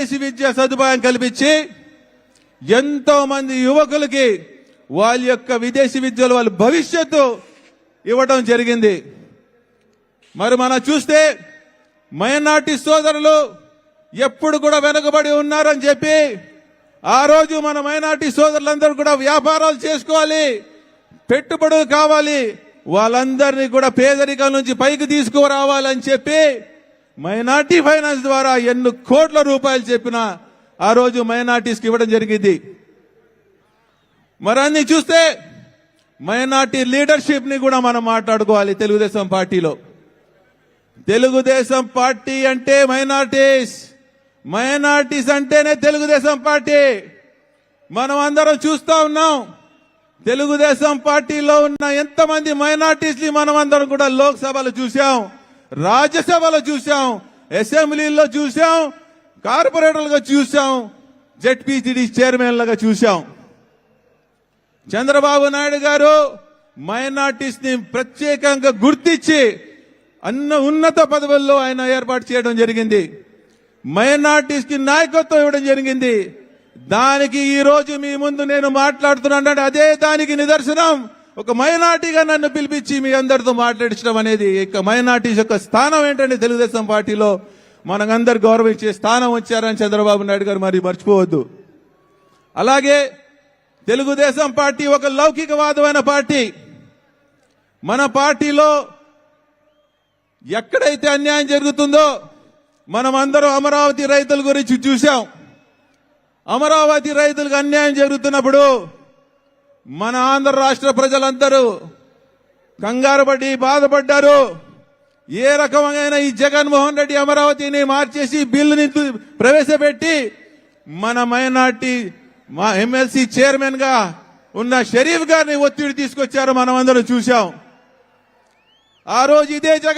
విదేశీ విద్యా సదుపాయం కల్పించి ఎంతో మంది యువకులకి వాళ్ళ యొక్క విదేశీ విద్యలో వాళ్ళ భవిష్యత్తు ఇవ్వడం జరిగింది. మరి మనం చూస్తే మైనార్టీ సోదరులు ఎప్పుడు కూడా వెనుకబడి ఉన్నారని చెప్పి ఆ రోజు మన మైనార్టీ సోదరులందరూ కూడా వ్యాపారాలు చేసుకోవాలి పెట్టుబడులు కావాలి వాళ్ళందరినీ కూడా పేదరికం నుంచి పైకి తీసుకురావాలని చెప్పి మైనార్టీ ఫైనాన్స్ ద్వారా ఎన్ని కోట్ల రూపాయలు చెప్పిన ఆ రోజు మైనార్టీస్కి ఇవ్వడం జరిగింది. మరి అన్ని చూస్తే మైనార్టీ లీడర్షిప్ని కూడా మనం మాట్లాడుకోవాలి తెలుగుదేశం పార్టీలో. తెలుగుదేశం పార్టీ అంటే మైనార్టీస్. మైనార్టీస్ అంటేనే తెలుగుదేశం పార్టీ. మనం అందరం చూస్తా ఉన్నాం. తెలుగుదేశం పార్టీలో ఉన్న ఎంతమంది మైనార్టీస్ని మనం అందరం కూడా లోక్సభలో చూసాం రాజ్యసభలో చూసాం అసెంబ్లీలో చూసాం కార్పొరేటర్లుగా చూసాం జెడ్పీటీడీ చైర్మన్లుగా చూసాం చంద్రబాబు నాయుడు గారు మైనార్టీస్ని ప్రత్యేకంగా గుర్తించి అన్న ఉన్నత పదవుల్లో ఆయన ఏర్పాటు చేయడం జరిగింది. మైనార్టీస్కి నాయకత్వం ఇవ్వడం జరిగింది. దానికి ఈ రోజు మీ ముందు నేను మాట్లాడుతున్నాను అదే దానికి నిదర్శనం. ఒక మైనార్టీగా నన్ను పిలిపించి మీ అందరితో మాట్లాడించడం అనేది ఇక మైనార్టీస్ యొక్క స్థానం ఏంటంటే తెలుగుదేశం పార్టీలో మనకందరు గౌరవించే స్థానం వచ్చారని చంద్రబాబు నాయుడు గారు మరి మర్చిపోవద్దు. అలాగే తెలుగుదేశం పార్టీ ఒక లౌకికవాదమైన పార్టీ. మన పార్టీలో ఎక్కడైతే అన్యాయం జరుగుతుందో మనం అందరం అమరావతి రైతుల గురించి చూశాం. అమరావతి రైతులకు అన్యాయం జరుగుతున్నప్పుడు మన ఆంధ్ర రాష్ట్ర ప్రజలందరూ కంగారు పడి బాధపడ్డారు. ఏ రకమైన ఈ జగన్మోహన్ రెడ్డి అమరావతిని మార్చేసి బిల్లుని ప్రవేశపెట్టి మన మైనార్టీ మా ఎమ్మెల్సీ చైర్మన్గా ఉన్న షరీఫ్ గారిని ఒత్తిడి తీసుకొచ్చారు. మనం అందరం చూశాం. ఆ రోజు ఇదే జగన్